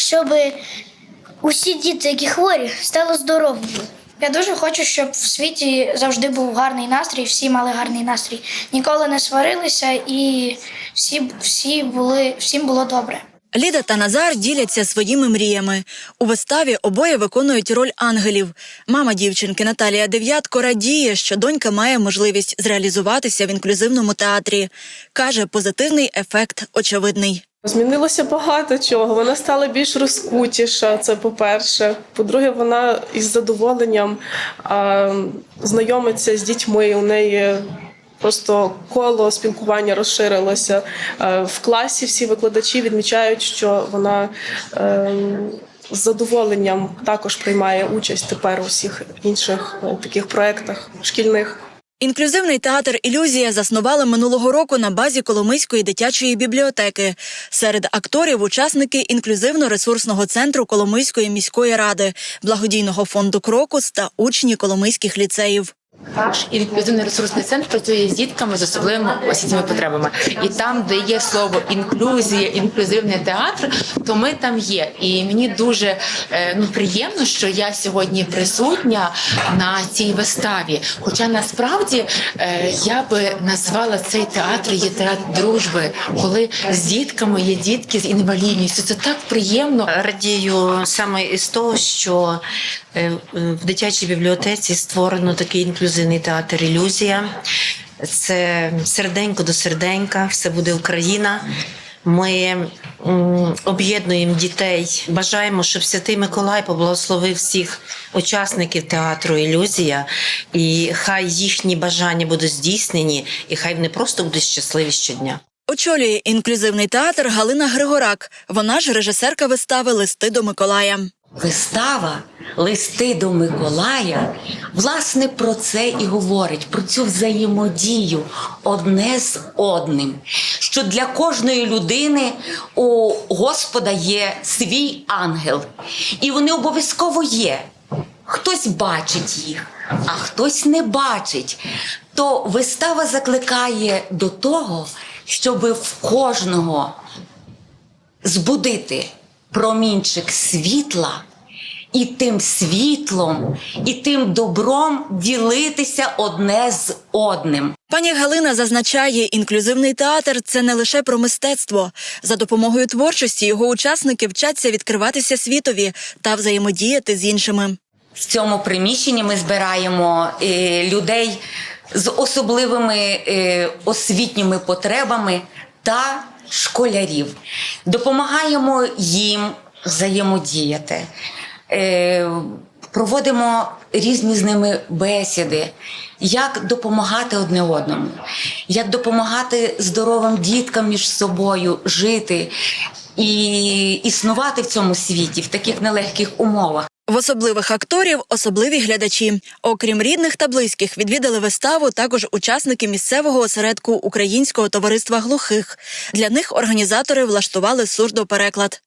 щоб усі діти, які хворі, стали здоровими. Я дуже хочу, щоб в світі завжди був гарний настрій, всі мали гарний настрій, ніколи не сварилися і всі, всі були, всім було добре. Ліда та Назар діляться своїми мріями. У виставі обоє виконують роль ангелів. Мама дівчинки Наталія Дев'ятко радіє, що донька має можливість зреалізуватися в інклюзивному театрі. Каже, позитивний ефект очевидний. Змінилося багато чого. Вона стала більш розкутіша. Це по-перше. По-друге, вона із задоволенням а, знайомиться з дітьми. У неї просто коло спілкування розширилося. Е, В класі всі викладачі відмічають, що вона. е, З задоволенням також приймає участь тепер у всіх інших е, таких проєктах шкільних. Інклюзивний театр Ілюзія заснували минулого року на базі Коломийської дитячої бібліотеки. Серед акторів учасники інклюзивно-ресурсного центру Коломийської міської ради, благодійного фонду Крокус та учні коломийських ліцеїв. Наш інклюзивний ресурсний центр працює з дітками з особливими освітніми потребами. І там, де є слово інклюзія, інклюзивний театр, то ми там є. І мені дуже е, ну приємно, що я сьогодні присутня на цій виставі. Хоча насправді е, я би назвала цей театр є театр дружби, коли з дітками є дітки з інвалідністю. Це так приємно. Радію саме із того, що е, в дитячій бібліотеці створено такий інклюзивний театр Ілюзія. Це серденько до серденька, все буде Україна. Ми об'єднуємо дітей. Бажаємо, щоб Святий Миколай поблагословив всіх учасників театру Ілюзія, і хай їхні бажання будуть здійснені, і хай вони просто будуть щасливі щодня. Очолює інклюзивний театр Галина Григорак. Вона ж режисерка вистави Листи до Миколая. Вистава Листи до Миколая власне про це і говорить, про цю взаємодію одне з одним. Що для кожної людини у Господа є свій ангел, і вони обов'язково є. Хтось бачить їх, а хтось не бачить. То вистава закликає до того, щоб в кожного збудити промінчик світла і тим світлом, і тим добром ділитися одне з одним. Пані Галина зазначає, інклюзивний театр це не лише про мистецтво. За допомогою творчості його учасники вчаться відкриватися світові та взаємодіяти з іншими. В цьому приміщенні ми збираємо е, людей з особливими е, освітніми потребами та школярів. Допомагаємо їм взаємодіяти. Е, Проводимо різні з ними бесіди, як допомагати одне одному, як допомагати здоровим діткам між собою жити і існувати в цьому світі в таких нелегких умовах. В особливих акторів особливі глядачі. Окрім рідних та близьких, відвідали виставу також учасники місцевого осередку Українського товариства глухих. Для них організатори влаштували сурдопереклад.